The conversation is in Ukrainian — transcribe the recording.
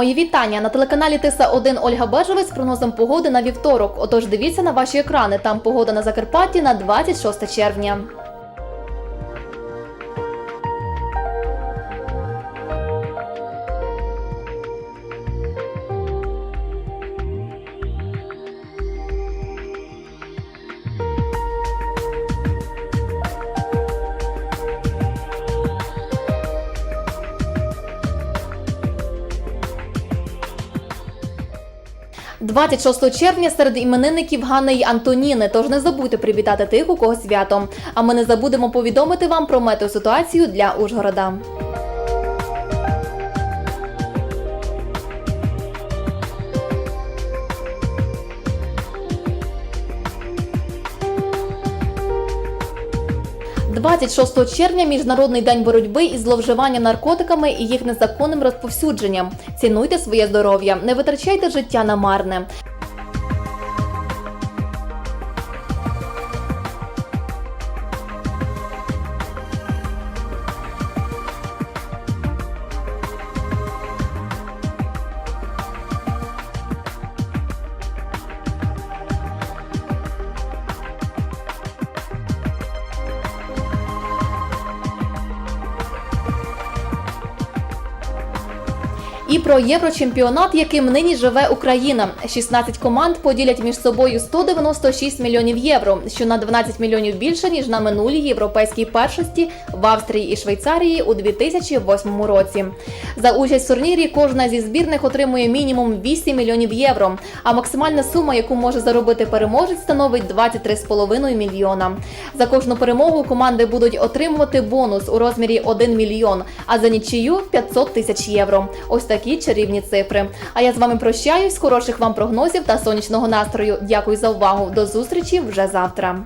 Мої вітання на телеканалі Тиса 1 Ольга Бежевець з прогнозом погоди на вівторок. Отож, дивіться на ваші екрани. Там погода на Закарпатті на 26 червня. – 26 червня серед іменинників Ганни й Антоніни. Тож не забудьте привітати тих, у кого свято. А ми не забудемо повідомити вам про метеоситуацію для Ужгорода. – 26 червня Міжнародний день боротьби із зловживанням наркотиками і їх незаконним розповсюдженням. Цінуйте своє здоров'я, не витрачайте життя на марне. І про єврочемпіонат, яким нині живе Україна. 16 команд поділять між собою 196 мільйонів євро, що на 12 мільйонів більше ніж на минулій європейській першості в Австрії і Швейцарії у 2008 році. За участь в турнірі кожна зі збірних отримує мінімум 8 мільйонів євро. А максимальна сума, яку може заробити переможець, становить 23,5 мільйона. За кожну перемогу команди будуть отримувати бонус у розмірі 1 мільйон, а за нічию 500 тисяч євро. Ось такі чарівні цифри. А я з вами прощаюсь. Хороших вам прогнозів та сонячного настрою. Дякую за увагу. До зустрічі вже завтра.